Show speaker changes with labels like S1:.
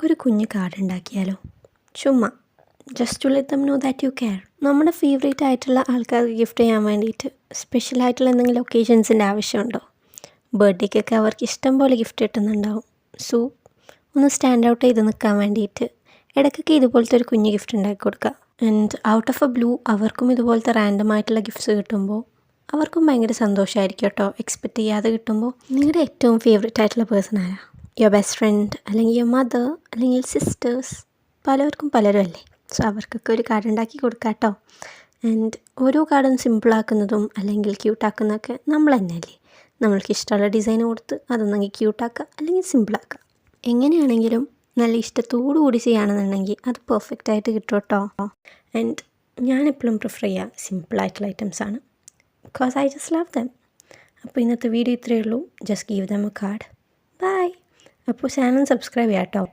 S1: നമുക്കൊരു കുഞ്ഞ് കാർഡ് ഉണ്ടാക്കിയാലോ? ചുമ്മാ. Just to let them know that you care നമ്മുടെ ഫേവറേറ്റ് ആയിട്ടുള്ള ആൾക്കാർക്ക് ഗിഫ്റ്റ് ചെയ്യാൻ വേണ്ടിയിട്ട് സ്പെഷ്യൽ ആയിട്ടുള്ള എന്തെങ്കിലും ഒക്കേഷൻസിന്റെ ആവശ്യമുണ്ടോ? ബർത്ത്ഡേക്കൊക്കെ അവർക്ക് ഇഷ്ടം പോലെ ഗിഫ്റ്റ് കിട്ടുന്നുണ്ടാവും. സോ ഒന്ന് സ്റ്റാൻഡ് ഔട്ട് ചെയ്ത് നിൽക്കാൻ വേണ്ടിയിട്ട് ഇടയ്ക്കൊക്കെ ഇതുപോലത്തെ ഒരു കുഞ്ഞ് ഗിഫ്റ്റ് ഉണ്ടാക്കി കൊടുക്കുക. And out of a blue അവർക്കും ഇതുപോലത്തെ റാൻഡം ആയിട്ടുള്ള ഗിഫ്റ്റ്സ് കിട്ടുമ്പോൾ അവർക്കും ഭയങ്കര സന്തോഷമായിരിക്കും കേട്ടോ. എക്സ്പെക്റ്റ് ചെയ്യാതെ കിട്ടുമ്പോൾ നിങ്ങളുടെ ഏറ്റവും ഫേവറേറ്റ് ആയിട്ടുള്ള പേഴ്സൺ ആരാ? യുവർ ബെസ്റ്റ് ഫ്രണ്ട് അല്ലെങ്കിൽ യുവർ മദർ അല്ലെങ്കിൽ സിസ്റ്റേഴ്സ് പലവർക്കും പലരും അല്ലേ സോ അവർക്കൊക്കെ ഒരു കാർഡ് ഉണ്ടാക്കി കൊടുക്കാം കേട്ടോ ആൻഡ് ഓരോ കാർഡും സിമ്പിളാക്കുന്നതും അല്ലെങ്കിൽ ക്യൂട്ടാക്കുന്നതൊക്കെ നമ്മൾ തന്നെയല്ലേ? നമ്മൾക്ക് ഇഷ്ടമുള്ള ഡിസൈൻ കൊടുത്ത് അതൊന്നെങ്കിൽ ക്യൂട്ടാക്കുക അല്ലെങ്കിൽ സിമ്പിളാക്കുക എങ്ങനെയാണെങ്കിലും നല്ല ഇഷ്ടത്തോടു കൂടി ചെയ്യുകയാണെന്നുണ്ടെങ്കിൽ അത് പെർഫെക്റ്റ് ആയിട്ട് കിട്ടും കേട്ടോ. ആൻഡ് ഞാനെപ്പോഴും പ്രിഫർ ചെയ്യുക സിമ്പിളായിട്ടുള്ള ഐറ്റംസ് ആണ്. Because I just love them അപ്പോൾ ഇന്നത്തെ വീഡിയോ ഇത്രയേ ഉള്ളൂ. Just give them a card bye അപ്പോൾ ചാനൽ സബ്സ്ക്രൈബ് ചെയ്യാം കേട്ടോ